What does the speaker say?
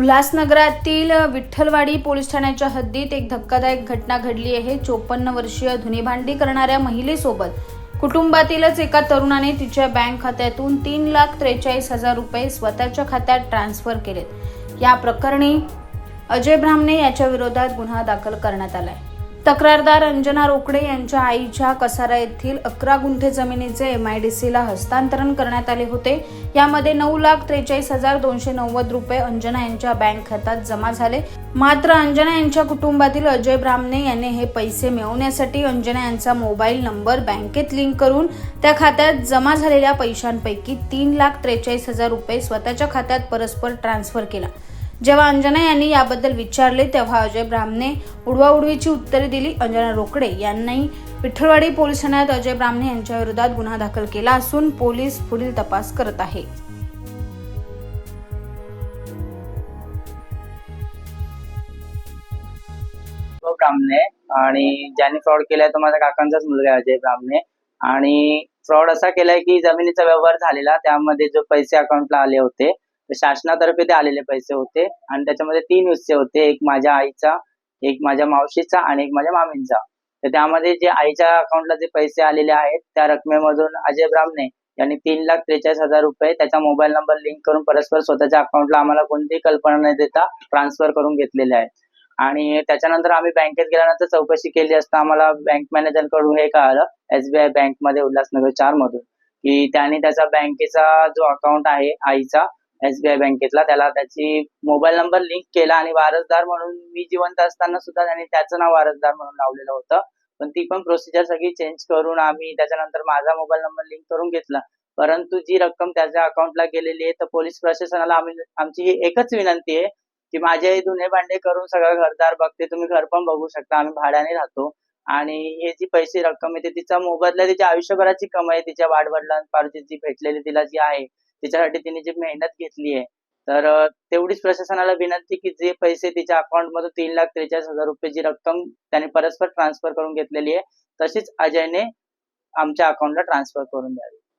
उल्हासनगरातील Vitthalwadi police ठाण्याच्या हद्दीत एक धक्कादायक घटना घडली आहे. चोपन्न वर्षीय धुनीभांडी करणाऱ्या महिलेसोबत कुटुंबातीलच एका तरुणाने तिच्या बँक खात्यातून तीन लाख त्रेचाळीस हजार रुपये स्वतःच्या खात्यात ट्रान्स्फर केलेत. या प्रकरणी अजय ब्राह्मणे याच्या विरोधात गुन्हा दाखल करण्यात आलाय. तक्रारदार अंजना रोकडे यांच्या आईच्या कसारा येथील अकरा गुंठे जमिनीचे एम आय डी सीला हस्तांतरण करण्यात आले होते. यामध्ये नऊ लाख त्रेचाळीस हजार दोनशे नव्वद रुपये अंजना यांच्या बँक खात्यात जमा झाले. मात्र अंजना यांच्या कुटुंबातील अजय ब्राह्मणे यांनी हे पैसे मिळवण्यासाठी अंजना यांचा मोबाईल नंबर बँकेत लिंक करून त्या खात्यात जमा झालेल्या पैशांपैकी तीन लाख त्रेचाळीस हजार रुपये स्वतःच्या खात्यात परस्पर ट्रान्सफर केला. जेव्हा अंजना यांनी याबद्दल विचारले तेव्हा अजय ब्राह्मणे उडवाउडवीची उत्तरे दिली. अंजना रोकडे यांनी विठ्ठलवाडी पोलीस ठाण्यात अजय ब्राह्मणे यांच्या विरोधात गुन्हा दाखल केला असून पोलीस पुढील तपास करत आहे. ब्राह्मणे आणि ज्याने फ्रॉड केलाय तो माझ्या काकांचाच मुलगा आहे अजय ब्राह्मणे. आणि फ्रॉड असा केलाय की जमिनीचा व्यवहार झालेला त्यामध्ये जो पैसे अकाउंटला आले होते शासनातर्फे ते आलेले पैसे होते. आणि त्याच्यामध्ये तीन हिस्से होते. एक माझ्या आईचा एक माझ्या मावशीचा आणि एक माझ्या मामींचा. तर त्यामध्ये जे आईच्या अकाउंटला जे पैसे आलेले आहेत त्या रकमेमधून अजय ब्राह्मणे यांनी तीन लाख त्रेचाळीस हजार रुपये त्याचा मोबाईल नंबर लिंक करून परस्पर स्वतःच्या अकाउंटला आम्हाला कोणतीही कल्पना न देता ट्रान्सफर करून घेतलेले आहेत. आणि त्याच्यानंतर आम्ही बँकेत गेल्यानंतर चौकशी केली असता आम्हाला बँक मॅनेजरकडून हे कळालं एसबीआय बँकमध्ये उल्हासनगर चार मधून की त्यांनी त्याचा बँकेचा जो अकाउंट आहे आईचा एसबीआय बँकेतला त्याला त्याची मोबाईल नंबर लिंक केला आणि वारसदार म्हणून मी जिवंत असताना सुद्धा त्यांनी त्याचं नाव वारसदार म्हणून लावलेलं होतं. पण ती पण प्रोसिजर सगळी चेंज करून आम्ही त्याच्यानंतर माझा मोबाईल नंबर लिंक करून घेतला. परंतु जी रक्कम त्याच्या अकाउंटला गेलेली आहे तर पोलीस प्रशासनाला आम्ही आमची ही एकच विनंती आहे की माझे धुणे भांडे करून सगळं घरदार बघते तुम्ही घर पण बघू शकता आम्ही भाड्याने राहतो. आणि हे जी पैसे रक्कम येते तिचा मोबदला तिच्या आयुष्यभराची कमाई तिच्या वाडवडिलांपासून जी भेटलेली तिला जी आहे तिच्यासाठी तिने जी मेहनत घेतली आहे तर तेवढीच प्रशासनाला विनंती की जे पैसे तिच्या अकाउंटमधून तीन लाख त्रेचाळीस हजार रुपये जी रक्कम त्याने परस्पर ट्रान्सफर करून घेतलेली आहे तशीच अजयने आमच्या अकाउंटला ट्रान्सफर करून द्यावी.